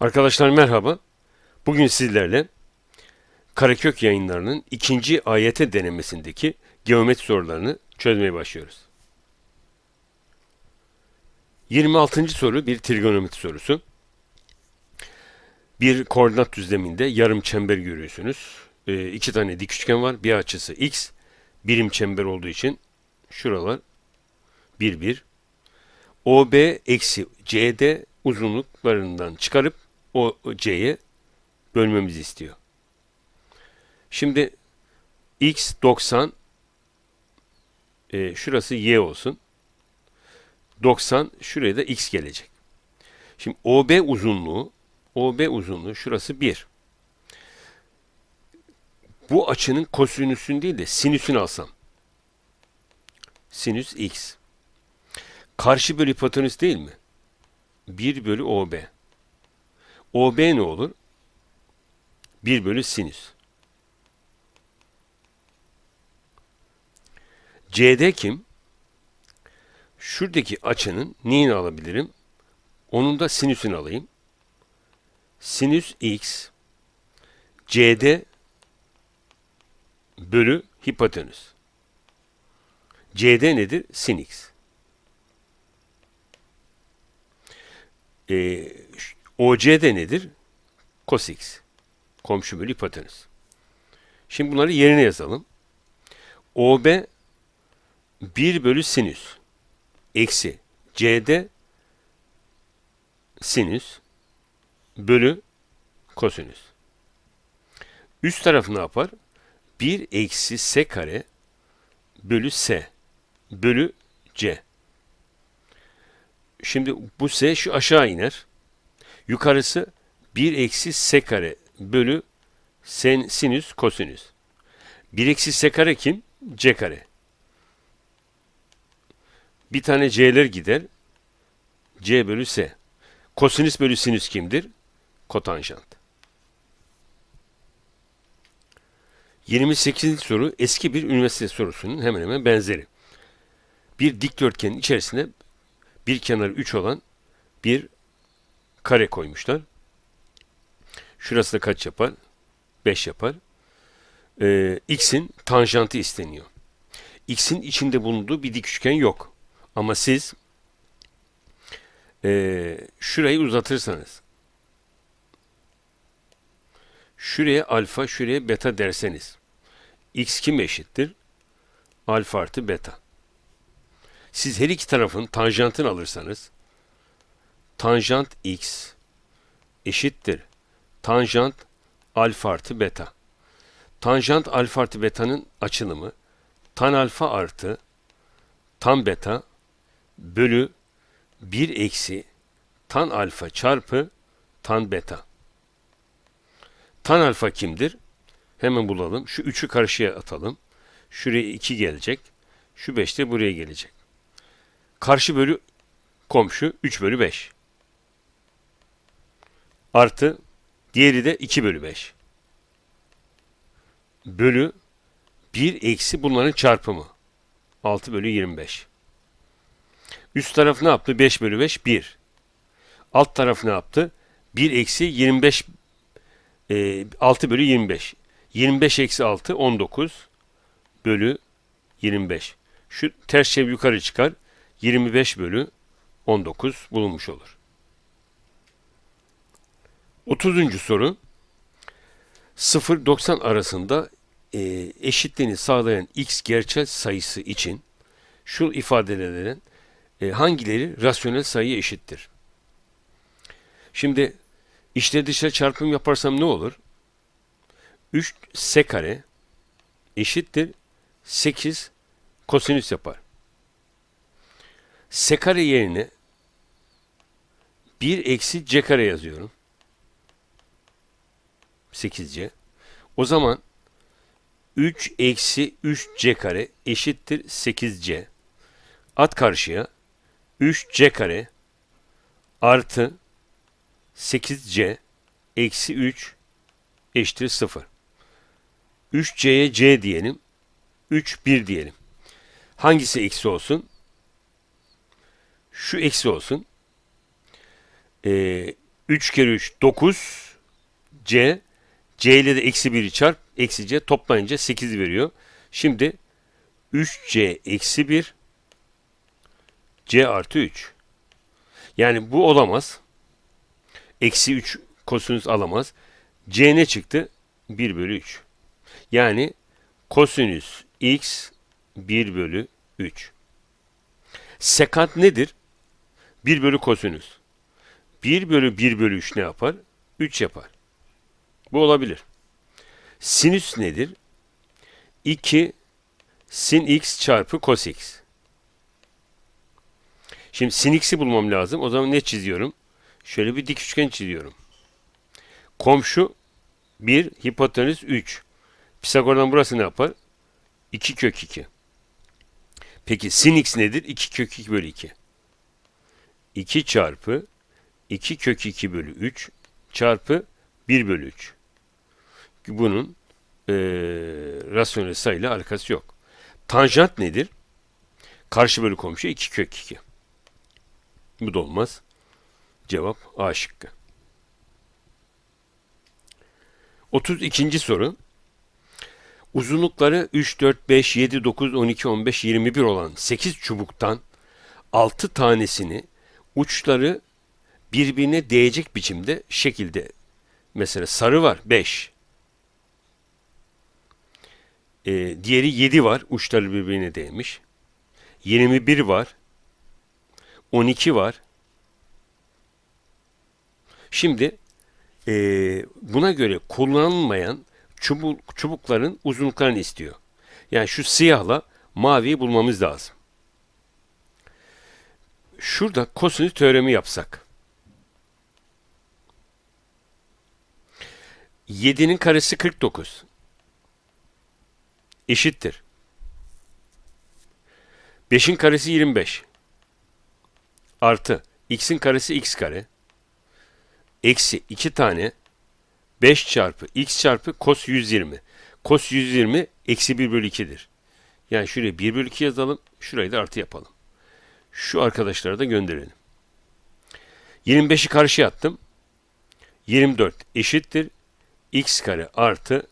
Arkadaşlar merhaba. Bugün sizlerle Karakök yayınlarının ikinci AYT denemesindeki geometri sorularını çözmeye başlıyoruz. 26. soru bir trigonometri sorusu. Bir koordinat düzleminde yarım çember görüyorsunuz. Ee, iki tane dik üçgen var. Bir açısı x. Birim çember olduğu için şuralar 1 1. OB eksi CD uzunluklarından çıkarıp o C'ye bölmemizi istiyor. Şimdi x 90 e, şurası y olsun. 90 şuraya da x gelecek. Şimdi OB uzunluğu OB uzunluğu şurası 1. Bu açının kosinüsünü değil de sinüsünü alsam. Sinüs x. Karşı bölü hipotenüs değil mi? 1 bölü OB. OB ne olur? 1 bölü sinüs. CD kim? Şuradaki açının neyini alabilirim? Onun da sinüsünü alayım. Sinüs x CD bölü hipotenüs. CD nedir? Sin x. Ee, OC de nedir? Cos x. Komşu bölü hipotenüs. Şimdi bunları yerine yazalım. OB 1 bölü sinüs eksi CD sinüs bölü kosinüs. Üst tarafı ne yapar? 1 eksi s kare bölü s bölü c. Şimdi bu s şu aşağı iner. Yukarısı 1 eksi s kare bölü sen, sinüs kosinüs. 1 eksi s kare kim? c kare. Bir tane c'ler gider. c bölü s. Kosinüs bölü sinüs kimdir? Kotanjant. 28. soru eski bir üniversite sorusunun hemen hemen benzeri. Bir dikdörtgenin içerisine bir kenarı 3 olan bir kare koymuşlar. Şurası da kaç yapar? 5 yapar. Ee, x'in tanjantı isteniyor. x'in içinde bulunduğu bir dik üçgen yok. Ama siz e, şurayı uzatırsanız şuraya alfa, şuraya beta derseniz x kim eşittir? Alfa artı beta. Siz her iki tarafın tanjantını alırsanız tanjant x eşittir tanjant alfa artı beta. Tanjant alfa artı beta'nın açılımı tan alfa artı tan beta bölü 1 eksi tan alfa çarpı tan beta. Tan alfa kimdir? Hemen bulalım. Şu 3'ü karşıya atalım. Şuraya 2 gelecek. Şu 5 de buraya gelecek. Karşı bölü komşu 3 bölü 5. Artı diğeri de 2 bölü 5. Bölü 1 eksi bunların çarpımı. 6 bölü 25. Üst taraf ne yaptı? 5 bölü 5 1. Alt taraf ne yaptı? 1 eksi 25 e, 6 bölü 25. 25 eksi 6 19 bölü 25. Şu ters çevir yukarı çıkar. 25 bölü 19 bulunmuş olur. 30. soru 0-90 arasında e, eşitliğini sağlayan x gerçel sayısı için şu ifadelerin e, hangileri rasyonel sayıya eşittir? Şimdi içler dışarı çarpım yaparsam ne olur? 3 s kare eşittir 8 kosinüs yapar. S kare yerine 1 eksi c kare yazıyorum. 8c. O zaman 3 eksi 3c kare eşittir 8c. At karşıya 3c kare artı 8c eksi 3 eşittir 0. 3c'ye c diyelim. 3 1 diyelim. Hangisi eksi olsun? Şu eksi olsun. Ee, 3 kere 3 9 C. C ile de eksi 1'i çarp. Eksi C toplayınca 8 veriyor. Şimdi 3C eksi 1 C artı 3. Yani bu olamaz. Eksi 3 kosinüs alamaz. C ne çıktı? 1 bölü 3. Yani kosinüs x 1 bölü 3. Sekant nedir? 1 bölü kosinüs. 1 bölü 1 bölü 3 ne yapar? 3 yapar. Bu olabilir. Sinüs nedir? 2 sin x çarpı cos x. Şimdi sin x'i bulmam lazım. O zaman ne çiziyorum? Şöyle bir dik üçgen çiziyorum. Komşu 1, hipotenüs 3. Pisagor'dan burası ne yapar? 2 kök 2. Peki sin x nedir? 2 kök 2 bölü 2. 2 çarpı 2 kök 2 bölü 3 çarpı 1 bölü 3. Bunun e, rasyonel sayıyla alakası yok. Tanjant nedir? Karşı bölü komşu 2 kök 2. Bu da olmaz. Cevap A şıkkı. 32. soru. Uzunlukları 3, 4, 5, 7, 9, 12, 15, 21 olan 8 çubuktan 6 tanesini uçları birbirine değecek biçimde şekilde mesela sarı var 5 ee, diğeri 7 var uçları birbirine değmiş 21 var 12 var şimdi e, buna göre kullanılmayan çubuk, çubukların uzunluklarını istiyor. Yani şu siyahla maviyi bulmamız lazım. Şurada kosinüs teoremi yapsak. 7'nin karesi 49. Eşittir. 5'in karesi 25. Artı x'in karesi x kare. Eksi 2 tane 5 çarpı x çarpı cos 120. Cos 120 eksi 1 bölü 2'dir. Yani şuraya 1 bölü 2 yazalım. Şurayı da artı yapalım. Şu arkadaşları da gönderelim. 25'i karşıya attım. 24 eşittir. x kare artı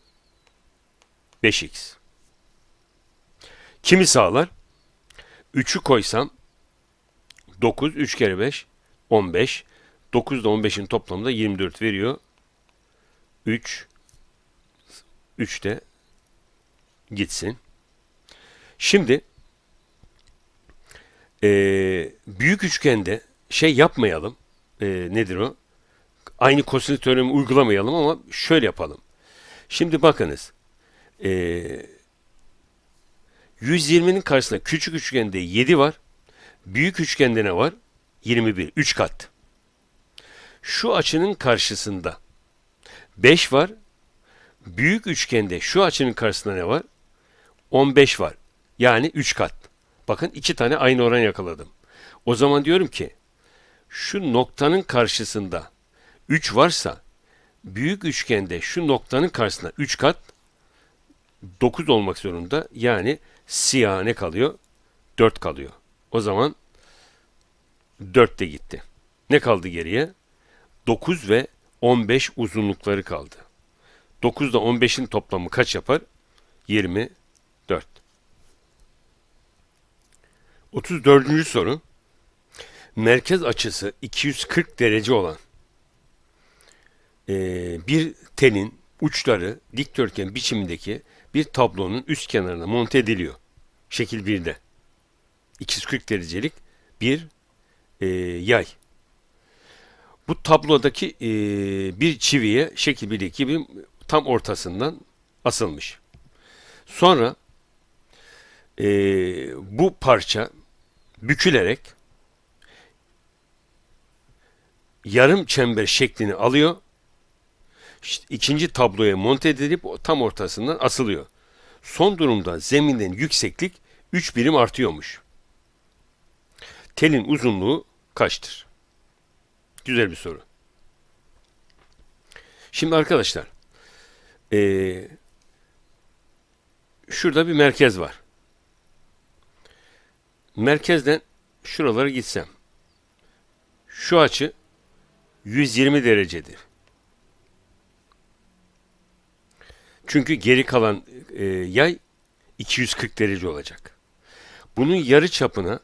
5x. Kimi sağlar? 3'ü koysam 9, 3 kere 5, 15. 9 ile 15'in toplamı da 24 veriyor. 3 3 de gitsin. Şimdi e, büyük üçgende şey yapmayalım. E, nedir o? Aynı kosinüs teoremi uygulamayalım ama şöyle yapalım. Şimdi bakınız. E, 120'nin karşısında küçük üçgende 7 var. Büyük üçgende ne var? 21. 3 kat. Şu açının karşısında 5 var. Büyük üçgende şu açının karşısında ne var? 15 var. Yani 3 kat. Bakın iki tane aynı oran yakaladım. O zaman diyorum ki şu noktanın karşısında 3 varsa büyük üçgende şu noktanın karşısında 3 kat 9 olmak zorunda. Yani siyah ne kalıyor? 4 kalıyor. O zaman 4 de gitti. Ne kaldı geriye? 9 ve 15 uzunlukları kaldı. 9 ile 15'in toplamı kaç yapar? 24. 34. soru. Merkez açısı 240 derece olan bir telin uçları dikdörtgen biçimindeki bir tablonun üst kenarına monte ediliyor. Şekil 1'de. 240 derecelik bir e, yay. Bu tablodaki e, bir çiviye şekil 1'deki gibi tam ortasından asılmış. Sonra e, bu parça bükülerek yarım çember şeklini alıyor. İşte ikinci tabloya monte edilip tam ortasından asılıyor. Son durumda zeminden yükseklik 3 birim artıyormuş. Telin uzunluğu kaçtır? Güzel bir soru. Şimdi arkadaşlar, ee, şurada bir merkez var. Merkezden şuralara gitsem, şu açı 120 derecedir. Çünkü geri kalan e, yay 240 derece olacak. Bunun yarı çapına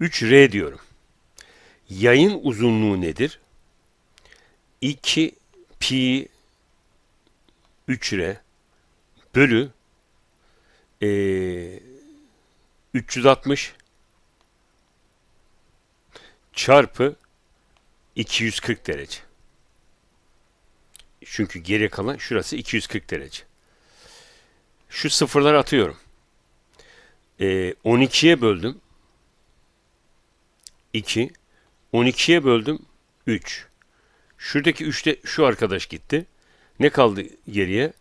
3R diyorum. Yayın uzunluğu nedir? 2 pi 3R bölü e, 360 çarpı 240 derece. Çünkü geriye kalan şurası 240 derece. Şu sıfırları atıyorum. E, 12'ye böldüm. 2. 12'ye böldüm. 3. Şuradaki 3'te şu arkadaş gitti. Ne kaldı geriye?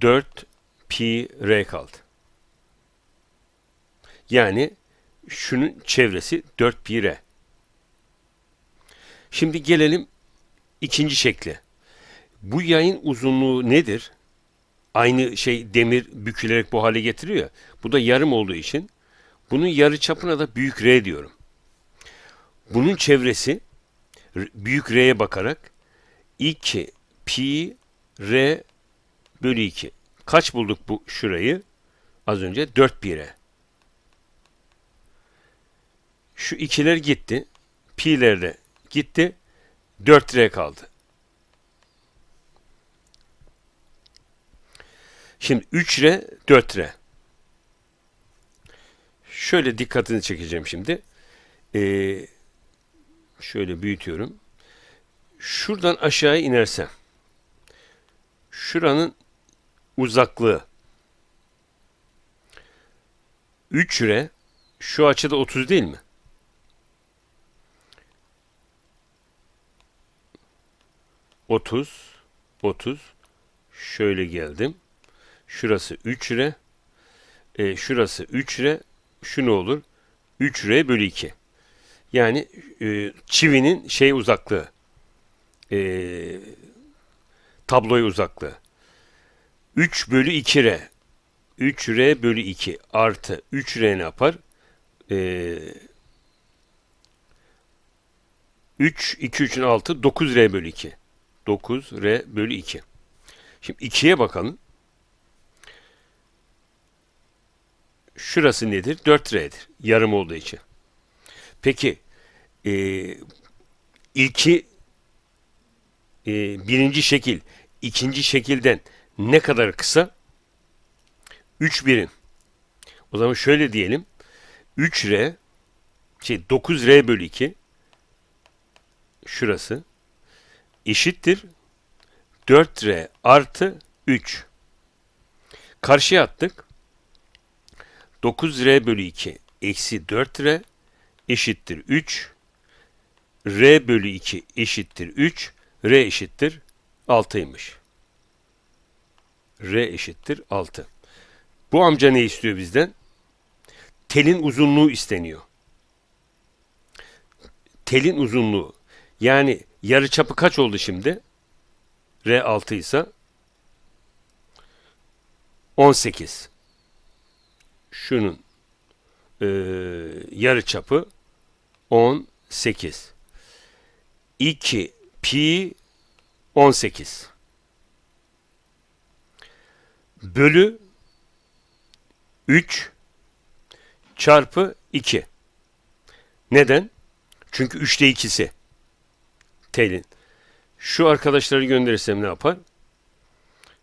4 pi r kaldı. Yani şunun çevresi 4 pi r. Şimdi gelelim ikinci şekle. Bu yayın uzunluğu nedir? Aynı şey demir bükülerek bu hale getiriyor. Bu da yarım olduğu için bunun yarı çapına da büyük R diyorum. Bunun çevresi r- büyük R'ye bakarak 2 pi R bölü 2. Kaç bulduk bu şurayı? Az önce 4 pi R. Şu ikiler gitti. Pi'ler de gitti. 4R kaldı. Şimdi 3R, 4R. Şöyle dikkatini çekeceğim şimdi. Ee, şöyle büyütüyorum. Şuradan aşağıya inersem şuranın uzaklığı 3R şu açıda 30 değil mi? Otuz, otuz. Şöyle geldim. Şurası 3 r. E, şurası 3 r. Şu ne olur? 3 r bölü 2. Yani e, çivinin şey uzaklığı. E, tabloya uzaklığı. 3 bölü 2 r. 3 r bölü 2 artı 3 r ne yapar? E, 3, 2, 3'ün 6, 9 r bölü 2. 9 r bölü 2. Şimdi 2'ye bakalım. Şurası nedir? 4R'dir. Yarım olduğu için. Peki e, ilki e, birinci şekil ikinci şekilden ne kadar kısa? 3 birim. O zaman şöyle diyelim. 3R şey 9R bölü 2 şurası eşittir 4R artı 3. Karşıya attık. 9R bölü 2 eksi 4R eşittir 3. R bölü 2 eşittir 3. R eşittir 6'ymış. R eşittir 6. Bu amca ne istiyor bizden? Telin uzunluğu isteniyor. Telin uzunluğu. Yani yarıçapı kaç oldu şimdi? R 6 ise 18 şunun e, yarı çapı 18. 2 pi 18 bölü 3 çarpı 2. Neden? Çünkü 3'te 2'si telin. Şu arkadaşları gönderirsem ne yapar?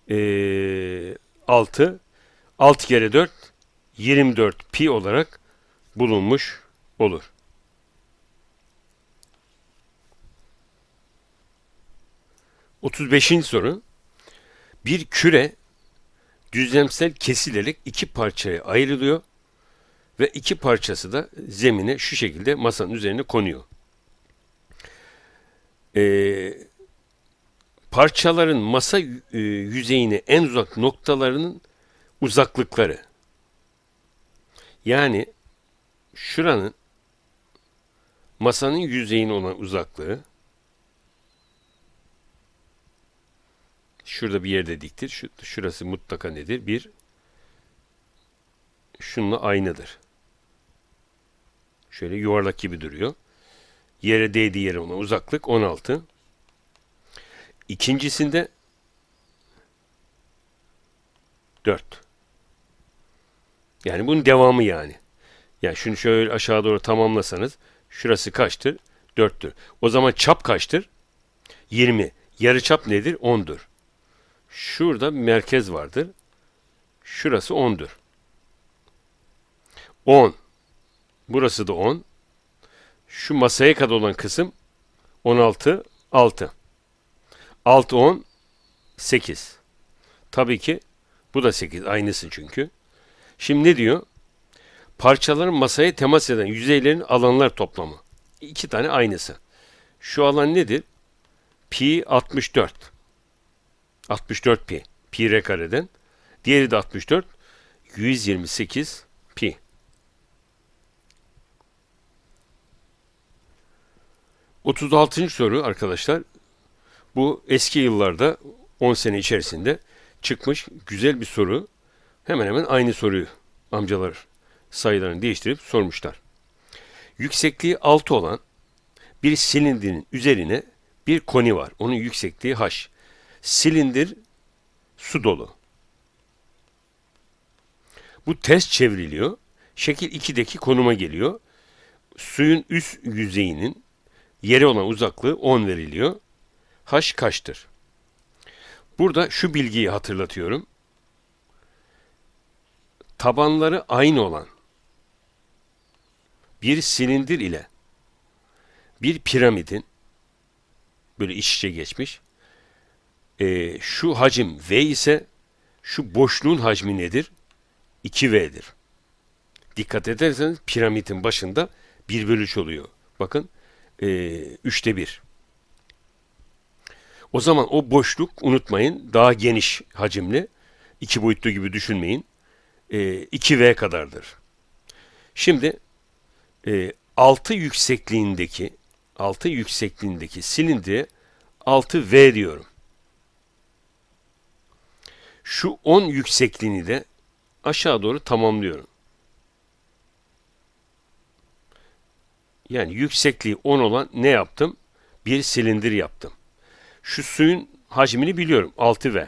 Ee, 6 6 kere 4 24 pi olarak bulunmuş olur. Otuz beşinci soru. Bir küre düzlemsel kesilerek iki parçaya ayrılıyor ve iki parçası da zemine şu şekilde masanın üzerine konuyor. Ee, parçaların masa e, yüzeyine en uzak noktalarının uzaklıkları. Yani şuranın masanın yüzeyine olan uzaklığı şurada bir yerde diktir. Şu, şurası mutlaka nedir? Bir şununla aynıdır. Şöyle yuvarlak gibi duruyor. Yere değdiği yere olan uzaklık 16. İkincisinde 4. Yani bunun devamı yani. Yani şunu şöyle aşağı doğru tamamlasanız şurası kaçtır? 4'tür. O zaman çap kaçtır? 20. Yarı çap nedir? 10'dur. Şurada bir merkez vardır. Şurası 10'dur. 10. Burası da 10. Şu masaya kadar olan kısım 16, 6. 6, 10, 8. Tabii ki bu da 8. Aynısı çünkü. Şimdi ne diyor? Parçaların masaya temas eden yüzeylerin alanlar toplamı. İki tane aynısı. Şu alan nedir? Pi 64. 64 pi. Pi r kareden. Diğeri de 64. 128 pi. Otuz altıncı soru arkadaşlar. Bu eski yıllarda 10 sene içerisinde çıkmış güzel bir soru. Hemen hemen aynı soruyu amcalar sayılarını değiştirip sormuşlar. Yüksekliği 6 olan bir silindirin üzerine bir koni var. Onun yüksekliği h. Silindir su dolu. Bu ters çevriliyor. Şekil 2'deki konuma geliyor. Suyun üst yüzeyinin yere olan uzaklığı 10 veriliyor. H kaçtır? Burada şu bilgiyi hatırlatıyorum. Tabanları aynı olan bir silindir ile bir piramidin böyle iç içe geçmiş. E, şu hacim V ise şu boşluğun hacmi nedir? 2V'dir. Dikkat ederseniz piramidin başında 1 bölü 3 oluyor. Bakın e, 3'te 1. O zaman o boşluk unutmayın daha geniş hacimli. iki boyutlu gibi düşünmeyin. E, 2V kadardır. Şimdi e, 6 yüksekliğindeki 6 yüksekliğindeki silindire 6V diyorum. Şu 10 yüksekliğini de aşağı doğru tamamlıyorum. Yani yüksekliği 10 olan ne yaptım? Bir silindir yaptım. Şu suyun hacmini biliyorum. 6V.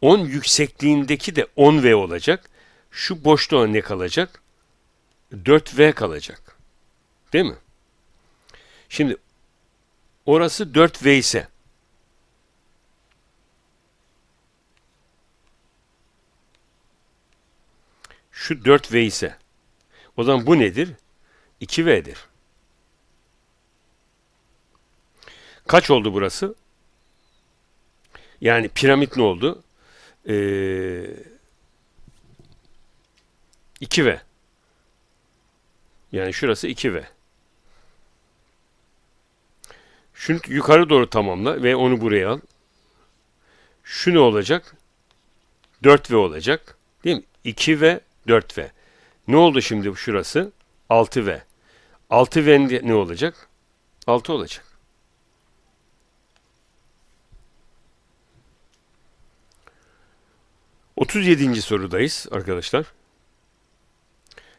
10 yüksekliğindeki de 10V olacak. Şu boşluğa ne kalacak? 4V kalacak. Değil mi? Şimdi orası 4V ise şu 4V ise o zaman bu nedir? 2V'dir. Kaç oldu burası? Yani piramit ne oldu? Ee, 2V. Yani şurası 2V. Şunu yukarı doğru tamamla ve onu buraya al. Şu ne olacak? 4V olacak. Değil mi? 2V, 4V. Ne oldu şimdi şurası? 6V. 6V ne olacak? 6 olacak. Otuz yedinci sorudayız arkadaşlar.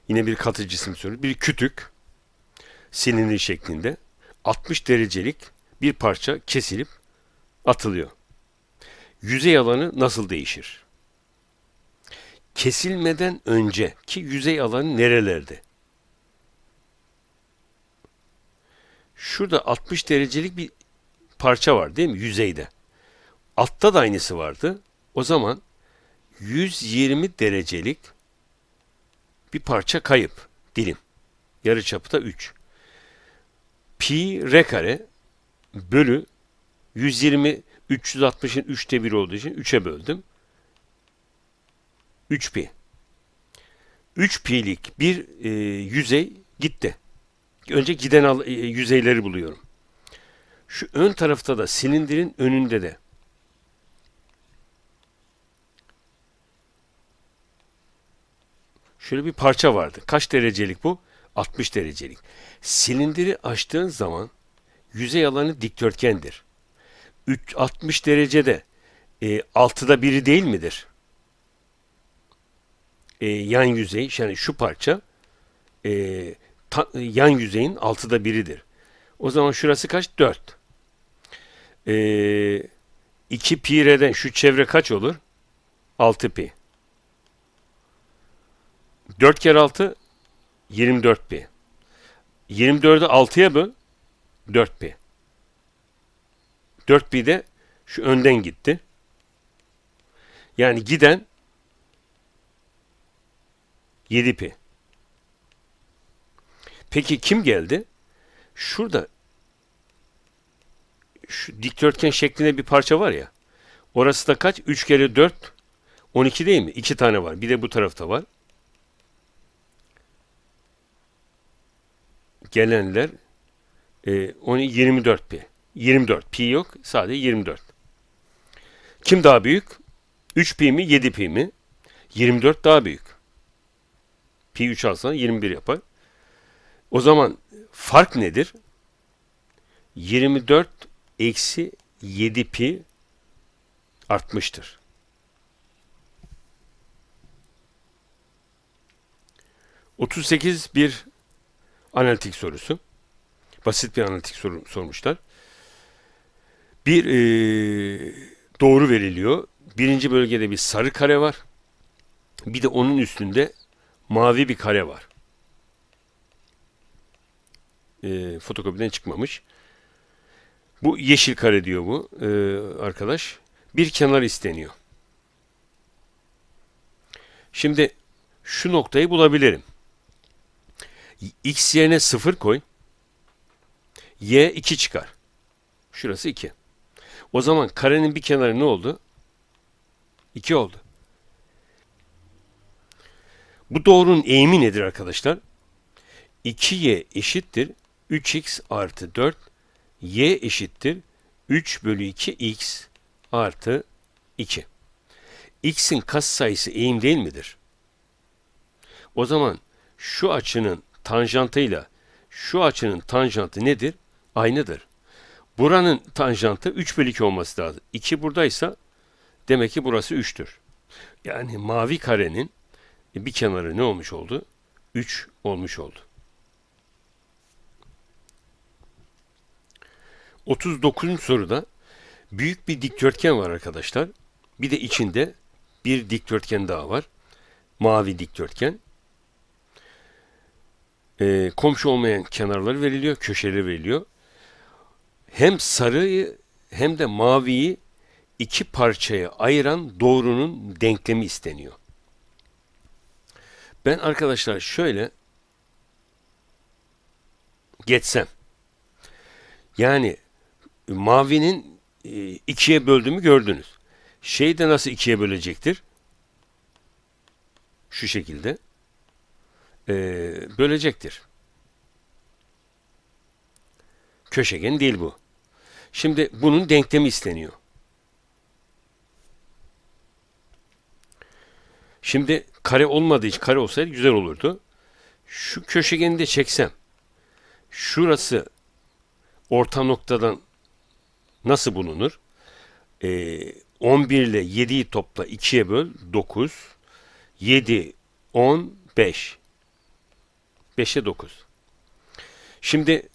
Yine bir katı cisim soru. Bir kütük silindir şeklinde 60 derecelik bir parça kesilip atılıyor. Yüzey alanı nasıl değişir? Kesilmeden önceki yüzey alanı nerelerde? Şurada 60 derecelik bir parça var değil mi yüzeyde? Altta da aynısı vardı. O zaman 120 derecelik bir parça kayıp dilim. Yarı çapı da 3. Pi r kare bölü 120 360'ın 3'te 1 olduğu için 3'e böldüm. 3 pi. 3 pi'lik bir e, yüzey gitti. Önce giden al, e, yüzeyleri buluyorum. Şu ön tarafta da silindirin önünde de şöyle bir parça vardı. Kaç derecelik bu? 60 derecelik. Silindiri açtığın zaman yüzey alanı dikdörtgendir. 3, 60 derecede e, altıda biri değil midir? E, yan yüzey yani şu parça e, ta- yan yüzeyin altıda biridir. O zaman şurası kaç? 4. Ee, 2 pi r'den şu çevre kaç olur? 6 pi. 4 kere 6 24 pi. 24'ü 6'ya böl 4 pi. 4 pi de şu önden gitti. Yani giden 7 pi. Peki kim geldi? Şurada şu dikdörtgen şeklinde bir parça var ya. Orası da kaç? 3 kere 4 12 değil mi? 2 tane var. Bir de bu tarafta var. Gelenler e, 10 24 pi. 24 pi yok. Sadece 24. Kim daha büyük? 3 pi mi 7 pi mi? 24 daha büyük. Pi 3 alsan 21 yapar. O zaman fark nedir? 24 eksi 7 pi artmıştır. Otuz sekiz bir analitik sorusu. Basit bir analitik soru sormuşlar. Bir eee, doğru veriliyor. Birinci bölgede bir sarı kare var. Bir de onun üstünde mavi bir kare var. Eee fotokopiden çıkmamış. Bu yeşil kare diyor bu eee, arkadaş. Bir kenar isteniyor. Şimdi şu noktayı bulabilirim. X yerine 0 koy. Y 2 çıkar. Şurası 2. O zaman karenin bir kenarı ne oldu? 2 oldu. Bu doğrunun eğimi nedir arkadaşlar? 2y eşittir 3x artı 4 y eşittir 3 bölü 2 x artı 2. x'in katsayısı eğim değil midir? O zaman şu açının tanjantıyla şu açının tanjantı nedir? Aynıdır. Buranın tanjantı 3 bölü 2 olması lazım. 2 buradaysa demek ki burası 3'tür. Yani mavi karenin bir kenarı ne olmuş oldu? 3 olmuş oldu. 39. soruda büyük bir dikdörtgen var arkadaşlar. Bir de içinde bir dikdörtgen daha var. Mavi dikdörtgen. Ee, komşu olmayan kenarları veriliyor, köşeleri veriliyor. Hem sarıyı hem de maviyi iki parçaya ayıran doğrunun denklemi isteniyor. Ben arkadaşlar şöyle geçsem. Yani mavinin e, ikiye böldüğümü gördünüz. Şeyi de nasıl ikiye bölecektir? Şu şekilde. E, bölecektir. Köşegen değil bu. Şimdi bunun denklemi isteniyor. Şimdi kare olmadığı için kare olsaydı güzel olurdu. Şu köşegeni de çeksem. Şurası orta noktadan nasıl bulunur? Ee, 11 ile 7'yi topla 2'ye böl 9. 7, 10, 5. 5'e 9. Şimdi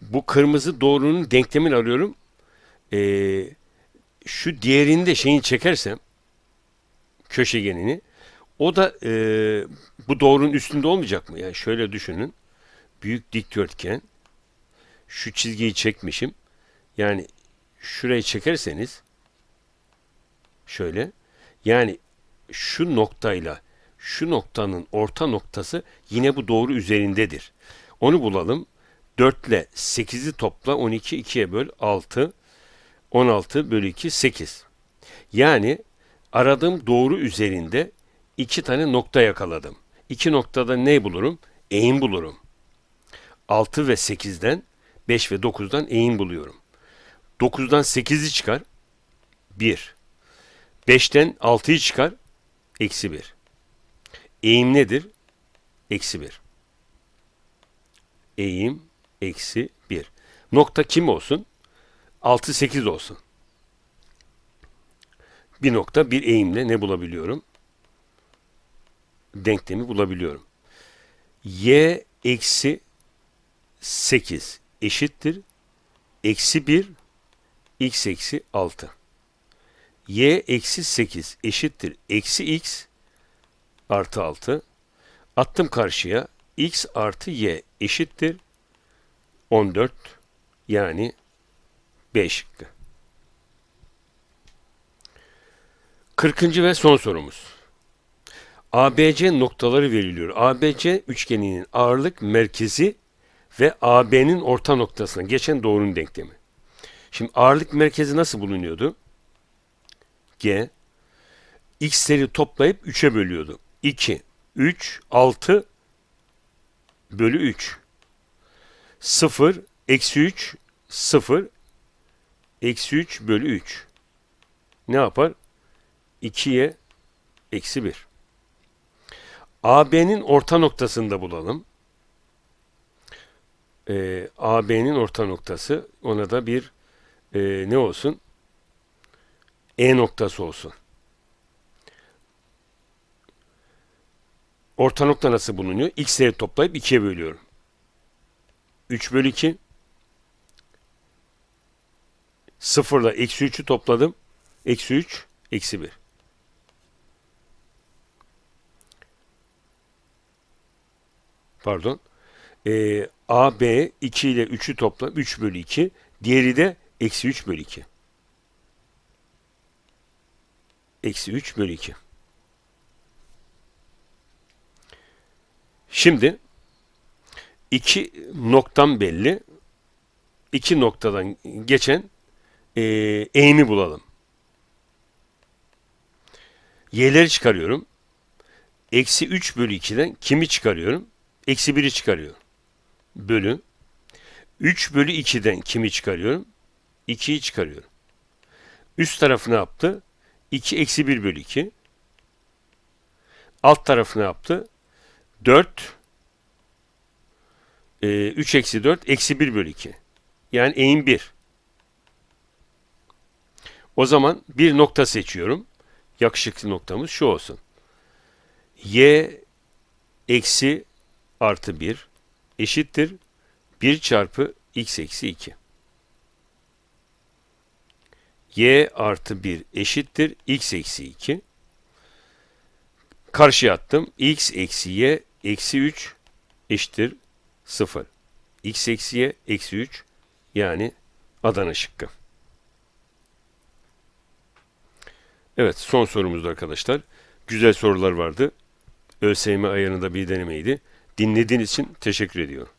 bu kırmızı doğrunun denklemini arıyorum. Ee, şu diğerini de şeyini çekersem köşegenini o da e, bu doğrunun üstünde olmayacak mı? Yani şöyle düşünün. Büyük dikdörtgen şu çizgiyi çekmişim. Yani şurayı çekerseniz şöyle yani şu noktayla şu noktanın orta noktası yine bu doğru üzerindedir. Onu bulalım. 4 ile 8'i topla 12 2'ye böl 6 16 bölü 2 8. Yani aradığım doğru üzerinde iki tane nokta yakaladım. İki noktada ne bulurum? Eğim bulurum. 6 ve 8'den 5 ve 9'dan eğim buluyorum. 9'dan 8'i çıkar. 1. 5'ten 6'yı çıkar. Eksi 1. Eğim nedir? Eksi 1. Eğim eksi 1. Nokta kim olsun? 6, 8 olsun. Bir nokta bir eğimle ne bulabiliyorum? Denklemi bulabiliyorum. Y eksi 8 eşittir. Eksi 1 x eksi 6. y eksi 8 eşittir. Eksi x artı 6. Attım karşıya. x artı y eşittir. 14 yani B şıkkı. 40. ve son sorumuz. ABC noktaları veriliyor. ABC üçgeninin ağırlık merkezi ve AB'nin orta noktasına geçen doğrunun denklemi. Şimdi ağırlık merkezi nasıl bulunuyordu? G. X'leri toplayıp 3'e bölüyordu. 2, 3, 6 bölü 3. 0, eksi 3, 0, eksi 3 bölü 3. Ne yapar? 2'ye eksi 1. AB'nin orta noktasını da bulalım. Ee, AB'nin orta noktası ona da bir e, ne olsun? E noktası olsun. Orta nokta nasıl bulunuyor? X'leri toplayıp 2'ye bölüyorum. 3 bölü 2 0 ile eksi 3'ü topladım. Eksi 3, eksi 1. Pardon. Ee, A, B 2 ile 3'ü topla 3 bölü 2. Diğeri de eksi 3 bölü 2. Eksi 3 bölü 2. Şimdi iki noktam belli. İki noktadan geçen e, eğimi bulalım. Y'leri çıkarıyorum. Eksi 3 bölü 2'den kimi çıkarıyorum? Eksi 1'i çıkarıyorum. Bölü. 3 bölü 2'den kimi çıkarıyorum? 2'yi çıkarıyorum. Üst tarafı ne yaptı? 2 eksi 1 bölü 2. Alt tarafı ne yaptı? 4 e, 3 eksi 4 eksi 1 bölü 2. Yani eğim 1. O zaman bir nokta seçiyorum. Yakışıklı noktamız şu olsun. Y eksi artı 1 eşittir 1 çarpı x eksi 2. y artı 1 eşittir x eksi 2. Karşıya attım. x eksi y eksi 3 eşittir 0. x eksi y eksi 3 yani Adana şıkkı. Evet son sorumuzda arkadaşlar. Güzel sorular vardı. ÖSYM ayarında bir denemeydi. Dinlediğiniz için teşekkür ediyorum.